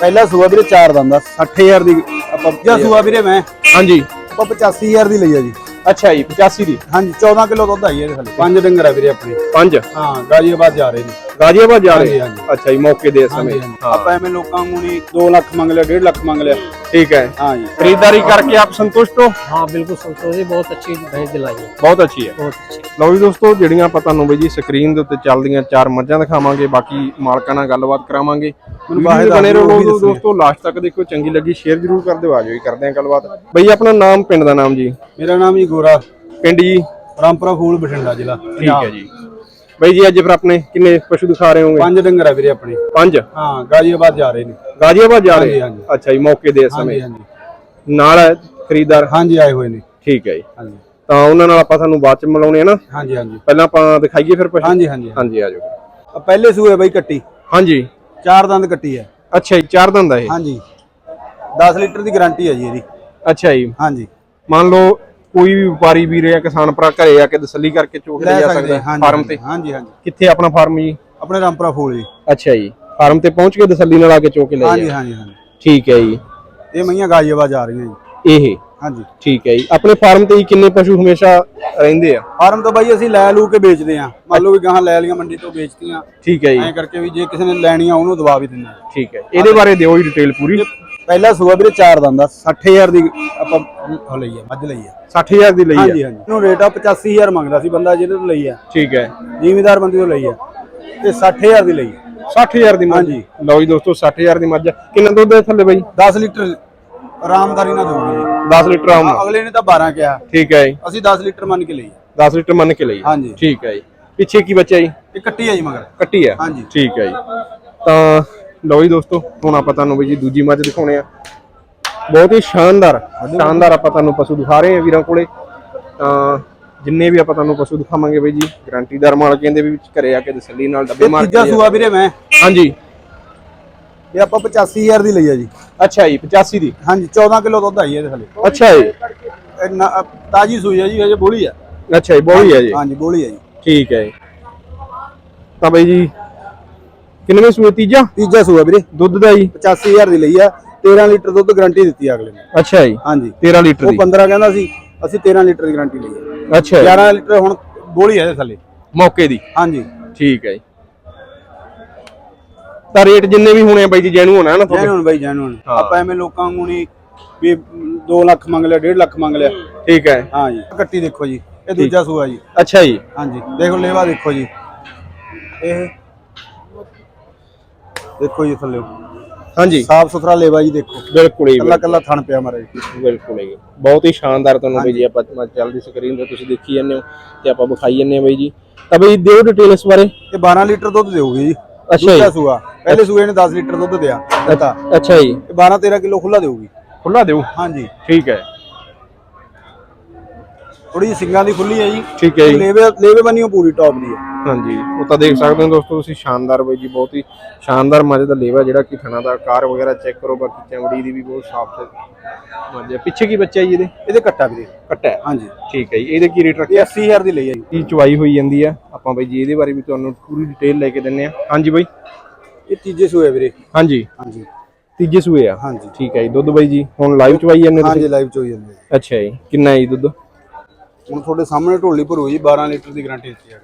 ਪਹਿਲਾ ਸੂਆ ਵੀਰੇ ਚਾਰ ਦੰਦ ਦਾ 60000 ਦੀ ਆਪਾਂ ਜਾਂ ਸੂਆ ਵੀਰੇ ਮੈਂ। ਹਾਂਜੀ। ਆਪਾਂ 85000 ਦੀ ਲਈ ਆ ਜੀ। ਅੱਛਾ ਜੀ 85 ਦੀ। ਹਾਂਜੀ 14 ਕਿਲੋ ਦੁੱਧ ਆਈ ਇਹਦੇ ਥੱਲੇ। ਪੰਜ ਡੰਗਰ ਆ ਵੀਰੇ ਆਪਣੇ। ਪੰਜ? ਹਾਂ ਗਾਜੀਆਬਾਦ ਜਾ ਰਹੇ ਨੇ। ਗਾਜੀਆਬਾਦ ਜਾ ਰਹੇ? ਹਾਂਜੀ, ਅੱਛਾ ਜੀ ਮੌਕੇ ਦੇ ਸਮੇਂ। ਆਪਾਂ ਐਵੇਂ ਲੋਕਾਂ ਨੂੰ ਨਹੀਂ 2 ਲੱਖ ਮੰਗ ਲਿਆ 1.5 ਲੱਖ ਮੰਗ ਲਿਆ। ਠੀਕ ਹੈ ਹਾਂ ਜੀ ਖਰੀਦਦਾਰੀ ਕਰਕੇ ਆਪ ਸੰਤੁਸ਼ਟ ਹੋ हाँ बिल्कुल संतोष जी बहुत अच्छी भैंस दिलाई है ਬਹੁਤ ਅੱਛੀ ਹੈ बहुत अच्छी ਲਓ ਜੀ ਦੋਸਤੋ ਜਿਹੜੀਆਂ ਆਪਾਂ ਤੁਹਾਨੂੰ ਬਈ ਜੀ ਸਕਰੀਨ ਦੇ ਉੱਤੇ ਚੱਲਦੀਆਂ ਚਾਰ ਮੱਝਾਂ ਦਿਖਾਵਾਂਗੇ ਬਾਕੀ ਮਾਲਕਾਂ ਨਾਲ ਗੱਲਬਾਤ ਕਰਾਵਾਂਗੇ ਮੈਨੂੰ ਵੀਡੀਓ ਬਾਹਰ ਬਣੇ ਦੱਸ ਦਿਓ, ਰਹੋ ਉਹੀ ਦੱਸਣੀ। ਦੋਸਤੋ ਲਾਸਟ ਤੱਕ ਦੇਖੋ ਚੰਗੀ ਲੱਗੀ ਸ਼ੇਅਰ ਜ਼ਰੂਰ ਕਰ ਦਿਓ ਆਜੋ ਜੀ ਕਰਦੇ ਹਾਂ ਗੱਲਬਾਤ ਬਈ ਆਪਣਾ ਨਾਮ ਪਿੰਡ ਦਾ ਨਾਮ ਜੀ ਮੇਰਾ ਨਾਮ ਜੀ ਗੋਰਾ ਪਿੰਡ ਜੀ ਰਾਮਪੁਰਾ ਫੂਲ ਬਠਿੰਡਾ ਜ਼ਿਲ੍ਹਾ ਠੀਕ ਹੈ ਜੀ ਬਈ ਜੀ ਅੱਜ ਫਿਰ ਆਪਣੇ ਕਿੰਨੇ ਪਸ਼ੂ ਦਿਖਾ ਰਹੇ ਹੋਗੇ? ਪੰਜ ਡੰਗਰ ਆ ਵੀਰੇ ਆਪਣੇ। ਪੰਜ? ਹਾਂ ਗਾਜੀਆਬਾਦ ਜਾ ਰਹੇ ਨੇ। ਗਾਜੀਆਬਾਦ ਜਾ ਰਹੇ? ਹਾਂਜੀ, ਅੱਛਾ ਜੀ ਮੌਕੇ ਦੇ ਸਮੇਂ। ਹਾਂਜੀ ਹਾਂਜੀ। ਨਾਲ ਖਰੀਦਦਾਰ? ਹਾਂਜੀ ਆਏ ਹੋਏ ਨੇ। ਠੀਕ ਹੈ ਜੀ। ਹਾਂਜੀ। ਤਾਂ ਉਹਨਾਂ ਨਾਲ ਆਪਾਂ ਤੁਹਾਨੂੰ ਬਾਅਦ ਚ ਮਿਲਾਉਣੇ ਆ ਨਾ? ਹਾਂਜੀ ਹਾਂਜੀ। ਪਹਿਲਾਂ ਆਪਾਂ ਦਿਖਾਈਏ ਫਿਰ ਪਸ਼ੂ? ਹਾਂਜੀ ਹਾਂਜੀ। ਹਾਂਜੀ ਆਜੋ ਆ ਪਹਿਲੇ ਸੂਏ ਬਈ ਕੱਟੀ। ਹਾਂਜੀ। ਚਾਰ ਦੰਦ ਕੱਟੀ ਹੈ ਅੱਛਾ ਜੀ ਚਾਰ ਦੰਦ ਆ ਇਹ? ਹਾਂਜੀ। 10 ਲੀਟਰ ਦੀ ਗਾਰੰਟੀ ਹੈ ਜੀ ਇਹਦੀ। ਅੱਛਾ ਜੀ। ਹਾਂਜੀ। ਮੰਨ ਲਓ ਕੋਈ ਵੀ ਵਪਾਰੀ ਵੀਰ ਜਾਂ ਕਿਸਾਨ ਭਰਾ ਘਰੇ ਆ ਕੇ ਤਸੱਲੀ ਕਰਕੇ ਚੋਕ ਲੈ ਜਾ ਸਕਦੇ ਹਾਂਜੀ ਫਾਰਮ ਤੇ? ਹਾਂਜੀ ਹਾਂਜੀ। ਕਿੱਥੇ ਆਪਣਾ ਫਾਰਮ ਜੀ? ਆਪਣੇ ਰਾਮਪੁਰਾ ਫੂਲ ਜੀ। ਅੱਛਾ ਜੀ। ਫਾਰਮ ਤੇ ਪਹੁੰਚ ਕੇ ਤਸੱਲੀ ਨਾਲ ਆ ਕੇ ਚੋਕ ਲੈ ਹਾਂਜੀ ਜਾ ਹਾਂਜੀ ਹਾਂਜੀ। ਠੀਕ ਹੈ ਜੀ। ਇਹ ਮਈਆਂ ਗਾਜੀਆਬਾਦ ਜਾ ਰਹੀਆਂ ਜੀ। ਇਹ? ਹਾਂਜੀ। ਠੀਕ ਹੈ ਜੀ। ਆਪਣੇ ਫਾਰਮ ਤੇ ਕਿੰਨੇ ਪਸ਼ੂ ਹਮੇਸ਼ਾ ਰਹਿੰਦੇ ਆ? ਫਾਰਮ ਤੋਂ ਬਾਈ ਅਸੀਂ ਲੈ ਲੂ ਕੇ ਵੇਚਦੇ ਆ ਮੰਨ ਲਓ ਵੀ ਗਾਹਾਂ ਲੈ ਲੀਆਂ ਮੰਡੀ ਤੋਂ ਵੇਚਤੀਆਂ। ਠੀਕ ਹੈ ਜੀ। ਐਂ ਕਰਕੇ ਵੀ ਜੇ ਕਿਸੇ ਨੇ ਲੈਣੀਆਂ ਉਹਨੂੰ ਦਵਾ ਵੀ ਦਿੰਦੇ ਆ ਠੀਕ ਹੈ। ਇਹਦੇ ਬਾਰੇ ਦਿਓ ਜੀ ਡਿਟੇਲ ਪੂਰੀ। ਪਹਿਲਾ ਸੂਆ ਵੀਰੇ ਚਾਰ ਦੰਦ ਦਾ 60000 ਦੀ ਆਪਾਂ ਉਹ ਲਈ ਆ ਮੱਝ ਲਈ ਆ। 60000 ਦੀ ਲਈ ਆ। ਹਾਂਜੀ ਹਾਂਜੀ। ਇਹਨੂੰ ਰੇਟ ਆ 85000 ਮੰਗਦਾ ਸੀ ਬੰਦਾ ਜਿਹਦੇ ਤੋਂ ਲਈ ਆ। ਠੀਕ ਹੈ। ਜ਼ਿਮੀਦਾਰ ਬੰਦੇ ਤੋਂ ਲਈ ਆ। ਤੇ 60000 ਦੀ ਲਈ ਆ। 60000 ਦੀ ਮੱਝ। ਹਾਂਜੀ। ਲਓ ਜੀ ਦੋਸਤੋ 60000 ਦੀ ਮੱਝ ਕਿੰਨਾ ਦੁੱਧ ਹੈ ਥੱਲੇ ਬਾਈ? 10 ਲੀਟਰ ਆਰਾਮਦਾਰੀ ਨਾਲ ਦਊਗੀ ਜੀ 10 ਲੀਟਰ ਆਮ ਅਗਲੇ ਨੇ ਤਾਂ 12 ਕਿਹਾ। ਠੀਕ ਹੈ ਜੀ। ਅਸੀਂ 10 ਲੀਟਰ ਮੰਨ ਕੇ ਲਈ ਆ। 10 ਲੀਟਰ ਮੰਨ ਕੇ ਲਈ ਹਾਂਜੀ। ਠੀਕ ਹੈ ਜੀ। ਪਿੱਛੇ ਕੀ ਬੱਚਾ ਜੀ? ਇਹ ਕੱਟੀ ਆ ਜੀ ਮਗਰ। ਕੱਟੀ ਆ। ਹਾਂਜੀ। ਠੀਕ ਹੈ ਜੀ। ਤਾਂ ਲਓ ਜੀ ਦੋਸਤੋ ਹੁਣ ਆਪਾਂ ਤੁਹਾਨੂੰ ਬਈ ਜੀ ਦੂਜੀ ਮੱਝ ਦਿਖਾਉਣੇ ਆ। ਬਹੁਤ ਹੀ ਸ਼ਾਨਦਾਰ ਸ਼ਾਨਦਾਰ ਆਪਾਂ ਤੁਹਾਨੂੰ ਪਸ਼ੂ ਦਿਖਾ ਰਹੇ ਆ ਵੀਰਾਂ ਕੋਲੇ। ਤਾਂ ਜਿੰਨੇ ਵੀ ਆਪਾਂ ਤੁਹਾਨੂੰ ਪਸ਼ੂ ਦਿਖਾਵਾਂਗੇ ਬਈ ਜੀ ਗਾਰੰਟੀਦਾਰ ਮਾਲਕ ਕਹਿੰਦੇ ਵੀ ਘਰੇ ਆ ਕੇ ਤਸੱਲੀ ਨਾਲ ਡੱਬੇ ਮਾਰ ਤੀਜਾ ਕੇ ਸੂਆ ਵੀਰੇ ਮੈਂ। ਹਾਂਜੀ। ਇਹ ਆਪਾਂ 85000 ਦੀ ਲਈ ਆ ਜੀ। ਅੱਛਾ ਜੀ 85 ਦੀ? ਹਾਂਜੀ 14 ਕਿਲੋ ਦੁੱਧ ਆਈ ਇਹਦੇ ਥੱਲੇ। ਅੱਛਾ ਜੀ। ਤਾਜੀ ਸੂਈ ਆ ਜੀ ਹਜੇ ਬੋਲੀ ਆ। ਅੱਛਾ ਜੀ ਬੋਲੀ ਹੈ ਜੀ। ਹਾਂਜੀ ਬੋਲੀ ਆ ਜੀ। ਠੀਕ ਹੈ ਜੀ। ਤਾਂ ਬਈ ਜੀ ਕਿੰਨਵੇਂ ਸੂਏ ਤੀਜਾ? ਤੀਜਾ ਸੂਆ ਵੀਰੇ। ਦੁੱਧ ਦਾ ਜੀ। 85000 ਦੀ ਲਈ ਆ 13 ਲੀਟਰ ਦੁੱਧ ਗਾਰੰਟੀ ਦਿੱਤੀ ਅਗਲੇ ਨੇ। ਅੱਛਾ ਜੀ। ਹਾਂਜੀ। 13 ਲੀਟਰ ਉਹ ਦੀ 15 ਕਹਿੰਦਾ ਸੀ ਅਸੀਂ 13 ਲੀਟਰ ਦੀ ਗਾਰੰਟੀ ਲਈ ਆ। ਅੱਛਾ ਜੀ। 11 ਲੀਟਰ ਹੁਣ ਬੋਲੀ ਆ ਇਹਦੇ ਥੱਲੇ। ਮੌਕੇ ਦੀ। ਹਾਂਜੀ। ਠੀਕ ਹੈ ਜੀ। ਤਾਂ ਰੇਟ ਜਿੰਨੇ ਵੀ ਹੋਣੇ ਆ ਬਾਈ ਜੀ ਜੈਨੂ ਹੋਣਾ ਨਾ ਤੁਹਾਡੇ? ਜੈਨੂਨ ਬਾਈ ਜੈਨੂਨ। ਹਾਂ। ਆਪਾਂ ਐਵੇਂ ਲੋਕਾਂ ਨੂੰ ਨਹੀਂ ਵੀ 2 ਲੱਖ ਮੰਗ ਲਿਆ 1.5 ਲੱਖ ਮੰਗ ਲਿਆ। ਠੀਕ ਹੈ। ਹਾਂ ਜੀ ਕੱਟੀ ਦੇਖੋ ਜੀ ਇਹ ਦੂਜਾ ਸੂਆ ਜੀ। ਅੱਛਾ ਜੀ। ਹਾਂਜੀ। ਦੇਖੋ ਲੇਵਾ ਦੇਖੋ ਜੀ। ਇਹ ਦੇਖੋ ਜੀ ਥੱਲੇ। ਹਾਂਜੀ। ਸਾਫ਼ ਸੁਥਰਾ ਲੇਵਾ ਜੀ ਦੇਖੋ। ਬਿਲਕੁਲ ਹੀ ਕੱਲਾ ਕੱਲਾ ਥਣ ਪਿਆ ਮਾਰਾ ਬਿਲਕੁਲ ਹੀ ਬਹੁਤ ਹੀ ਸ਼ਾਨਦਾਰ ਤੁਹਾਨੂੰ ਬਈ ਜੀ ਆਪਾਂ ਚੱਲਦੀ ਸਕਰੀਨ ਤੇ ਤੁਸੀਂ ਦੇਖੀ ਜਾਂਦੇ ਹੋ ਤੇ ਆਪਾਂ ਵਿਖਾਈ ਜਾਂਦੇ ਹਾਂ ਬਈ ਜੀ। ਤਾਂ ਬਈ ਦਿਓ ਡਿਟੇਲ ਇਸ ਬਾਰੇ। ਇਹ 12 ਲੀਟਰ ਦੁੱਧ ਦੇਊਗੀ ਜੀ। ਅੱਛਾ ਜੀ। ਸੂਆ। ਪਹਿਲੇ ਸੂਏ ਨੇ 10 ਲੀਟਰ ਦੁੱਧ ਦਿਆ ਅੱਛਾ ਜੀ। ਇਹ 12 13 ਕਿਲੋ ਖੁੱਲਾ ਦੇਊਗੀ। ਖੁੱਲਾ ਦਿਓ ਹਾਂਜੀ। ਠੀਕ ਹੈ। ਥੋੜੀ ਜਿਹੀ ਸਿੰਗਾਂ ਦੀ ਖੁੱਲੀ ਹੈ ਜੀ। ਠੀਕ ਹੈ ਜੀ। ਲੇਵੇ ਲੇਵੇ ਬੰਨੀਓ ਪੂਰੀ ਟੌਪ ਦੀ ਹੈ। ਹਾਂਜੀ ਉਹ ਤਾਂ ਦੇਖ ਸਕਦੇ ਹੋ ਦੋਸਤੋ ਤੁਸੀਂ ਸ਼ਾਨਦਾਰ ਬਈ ਜੀ ਬਹੁਤ ਹੀ ਸ਼ਾਨਦਾਰ ਮੱਝ ਦਾ ਲੇਵਾ ਜਿਹੜਾ ਕਿ ਥਣਾ ਦਾ ਆਕਾਰ ਵਗੈਰਾ ਚੈੱਕ ਕਰੋ ਬਾਕੀ ਚਮੜੀ ਦੀ ਵੀ ਬਹੁਤ ਸਾਫ਼ ਹੈ ਮੱਝ ਹੈ ਪਿੱਛੇ ਕੀ ਬੱਚਾ ਜੀ ਇਹਦੇ? ਇਹਦੇ ਕੱਟਾ ਵੀਰੇ। ਕੱਟਾ ਹਾਂਜੀ। ਠੀਕ ਹੈ ਜੀ ਇਹਦੇ ਕੀ ਰੇਟ ਇਹ ਰੱਖਿਆ 80000 ਦੀ ਲਈ ਹੈ ਜੀ। ਕੀ ਚੁਆਈ ਹੋਈ ਜਾਂਦੀ ਆ। ਆਪਾਂ ਬਈ ਜੀ ਇਹਦੇ ਬਾਰੇ ਵੀ ਤੁਹਾਨੂੰ ਪੂਰੀ ਡਿਟੇਲ ਲੈ ਕੇ ਦਿੰਨੇ ਆ। ਹਾਂਜੀ ਬਈ। ਇਹ ਤੀਜੇ ਸੂਏ ਵੀਰੇ। ਹਾਂਜੀ। ਹਾਂਜੀ। ਤੀਜੇ ਸੂਏ ਆ। ਹਾਂਜੀ। ਠੀਕ ਹੈ ਜੀ ਦੁੱਧ ਬਈ ਜੀ ਹੁਣ ਲਾਈਵ ਚੁਆਈ ਜਾਂਦੇ ਤੁਸੀਂ? ਹਾਂਜੀ ਲਾਈਵ ਚ ਹੋਈ ਜਾਂਦੇ। ਅੱਛਾ ਜੀ ਕਿੰਨਾ ਹੈ ਜੀ ਦੁੱਧ? ਹੁਣ ਤੁਹਾਡੇ ਸਾਹਮਣੇ ਢੋਲੀ ਭਰੂ ਜੀ 12 ਲੀਟਰ ਦੀ ਗਾਰੰਟੀ ਦਿੱਤੀ ਹੈ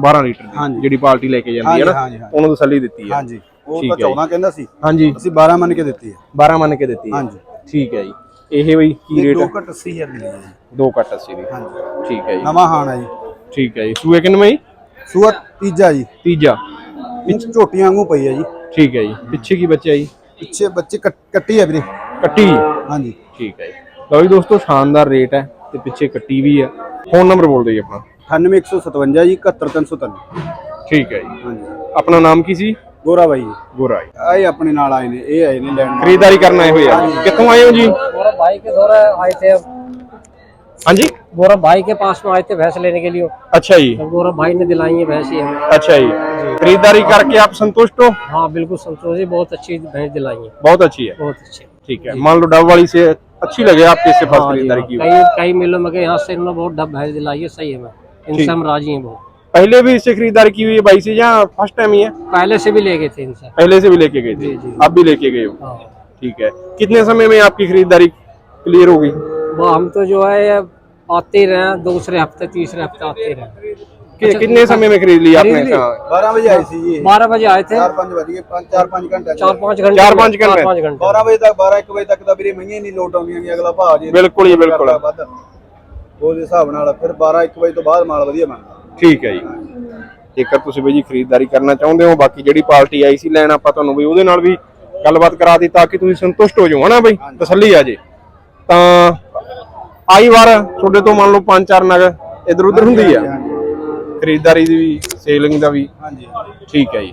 12 ਲੀਟਰ ਦੀ। ਜਿਹੜੀ ਪਾਰਟੀ ਲੈ ਕੇ ਜਾਂਦੀ ਹੈ ਨਾ। ਉਹਨੂੰ ਤਸੱਲੀ ਦਿੱਤੀ ਹੈ। ਹਾਂਜੀ। ਉਹ ਤਾਂ ਹੈ ਜੀ। 14 ਕਹਿੰਦਾ ਸੀ। ਹਾਂਜੀ। ਅਸੀਂ 12 ਮੰਨ ਕੇ ਦਿੱਤੀ ਹੈ। 12 ਮੰਨ ਕੇ ਦਿੱਤੀ ਹੈ। ਹਾਂਜੀ। ਠੀਕ ਹੈ ਜੀ। ਇਹ ਬਈ ਕੀ ਰੇਟ ਦੋ ਘੱਟ 80000 ਦੀ ਲਈ ਹੈ। ਜੀ। ਦੋ ਕੱਟ 80 ਦੀ। ਹਾਂਜੀ। ਠੀਕ ਹੈ ਜੀ। ਨਵਾਂ ਹਾਣ ਹੈ ਜੀ। ਠੀਕ ਹੈ ਜੀ। ਸੂਏ ਕਿੰਨਵੇਂ ਜੀ ਸੂਆ ਤੀਜਾ ਜੀ। ਤੀਜਾ। ਵਿੱਚ ਝੋਟੀਆਂ ਵਾਂਗੂ ਪਈ ਹੈ ਜੀ। ਠੀਕ ਹੈ ਜੀ। ਪਿੱਛੇ ਕੀ ਬੱਚਾ ਜੀ? ਪਿੱਛੇ ਬੱਚੇ ਕੱਟ- ਕੱਟੀ ਹੈ ਵੀਰੇ। ਕੱਟੀ। ਹਾਂਜੀ। ਠੀਕ ਹੈ ਜੀ। ਲਓ ਜੀ ਦੋਸਤੋ ਸ਼ਾਨਦਾਰ ਰੇਟ ਹੈ। ਤੇ ਪਿੱਛੇ ਕੱਟੀ ਵੀ ਹੈ ਫੋਨ ਨੰਬਰ ਬੋਲ ਦਿਓ ਜੀ ਆਪਣਾ 98157 ਜੀ 71303 ਠੀਕ ਹੈ ਜੀ ਹਾਂਜੀ ਆਪਣਾ ਨਾਮ ਕੀ ਸੀ ਗੋਰਾ ਬਾਈ ਜੀ ਗੋਰਾ ਜੀ ਆਏ ਆਪਣੇ ਨਾਲ ਆਏ ਨੇ ਇਹ ਆਏ ਨੇ ਲੈਣ ਖਰੀਦਦਾਰੀ ਕਰਨ ਆਏ ਹੋਏ ਆ ਕਿੱਥੋਂ ਆਏ ਹੋ ਜੀ गौरव भाई के द्वारा आए थे ਹਾਂਜੀ गौरव भाई के पास में आए थे भैंस लेने के लिए ਅੱਛਾ ਜੀ तो गौरव भाई ने दिलाई है भैंस ही हमें अच्छा जी खरीदारी करके आप संतुष्ट हो हाँ बिल्कुल संतोष जी बहुत अच्छी भैंस दिलाई है बहुत अच्छी है बहुत अच्छी ठीक है मान लो डब वाली से अच्छी लगे आपको इससे फ़र्स्ट हाँ खरीदारी हाँ। की कई कई मेलों में गए यहाँ से इन्होंने बहुत डब भैंस दिलाई है सही है मैं इनसे हम राज़ी हैं बहुत। पहले भी इससे खरीदारी की हुई है बाई से या फ़र्स्ट टाइम ही है? पहले से भी ले गए थे इनसे। पहले से भी लेके गए थे। अब भी लेके गए हो? हाँ। ठीक है। कितने समय में आपकी खरीदारी क्लियर होगी? वो हम तो जो है आते रहे दूसरे हफ़्ते तीसरे हफ़्ते आते रहे। कि, कितने समय में खरीद लिया आपने खरीद ली। हाँ, 12 ਵਜੇ ਆਈ ਸੀ ਜੀ बारह बजे आए थे 4-5 ਵਜੇ 4-5 ਘੰਟੇ चार पाँच घंटे चार में- पाँच घंटे। चार पाँच घंटे 12 ਵਜੇ ਤੱਕ 12-1 ਵਜੇ ਤੱਕ ਤਾਂ ਵੀਰੇ ਮਹੀਨੇ ਨਹੀਂ ਲੋਟ ਆਉਂਦੀਆਂ ਨਹੀਂ ਅਗਲਾ ਭਾਅ ਜੀ ਬਿਲਕੁਲ ਜੀ, ਬਿਲਕੁਲ। ਕਰਦਾ ਵੱਧ। ਉਹਦੇ ਹਿਸਾਬ ਨਾਲ ਫਿਰ 12-1 ਵਜੇ ਤੋਂ ਬਾਅਦ ਮਾਲ ਵਧੀਆ ਬਣਦਾ ਠੀਕ ਹੈ ਜੀ ਜੇਕਰ ਤੁਸੀਂ ਬਈ ਜੀ ਖਰੀਦਦਾਰੀ ਕਰਨਾ ਚਾਹੁੰਦੇ ਹੋ ਬਾਕੀ ਜਿਹੜੀ ਪਾਰਟੀ ਆਈ ਸੀ ਲੈਣ ਆਪਾਂ ਤੁਹਾਨੂੰ ਬਈ ਉਹਦੇ ਨਾਲ ਵੀ ਗੱਲਬਾਤ ਕਰਾ ਦਿੱਤੀ ਤਾਂ ਕਿ ਤੁਸੀਂ ਸੰਤੁਸ਼ਟ ਹੋ ਜਾਓ ਹਨਾ ਬਈ ਤਸੱਲੀ ਆ ਜੇ ਤਾਂ ਆਈ ਵਾਰ ਤੁਹਾਡੇ ਤੋਂ ਮੰਨ ਲਓ ਪੰਜ ਚਾਰ ਨਗ ਇਧਰ ਉਧਰ ਹੁੰਦੀ ਆ ਖਰੀਦਦਾਰੀ ਦੀ ਵੀ ਸੇਲਿੰਗ ਦਾ ਵੀ। ਹਾਂਜੀ। ਠੀਕ ਹੈ ਜੀ।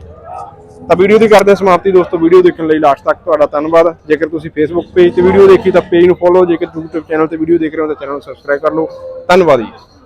ਤਾਂ ਵੀਡੀਓ ਦੀ ਕਰਦੇ ਹਾਂ ਸਮਾਪਤੀ ਦੋਸਤੋ ਵੀਡੀਓ ਦੇਖਣ ਲਈ ਲਾਸਟ ਤੱਕ ਤੁਹਾਡਾ ਧੰਨਵਾਦ। ਜੇਕਰ ਤੁਸੀਂ ਫੇਸਬੁੱਕ ਪੇਜ ਤੇ ਵੀਡੀਓ ਦੇਖੀ ਤਾਂ ਪੇਜ ਨੂੰ ਫੋਲੋ ਜੇਕਰ YouTube ਚੈਨਲ ਤੇ ਵੀਡੀਓ ਦੇਖ ਰਹੇ ਹੋ ਤਾਂ ਚੈਨਲ ਨੂੰ ਸਬਸਕ੍ਰਾਈਬ ਕਰ ਲਓ। ਧੰਨਵਾਦ ਜੀ।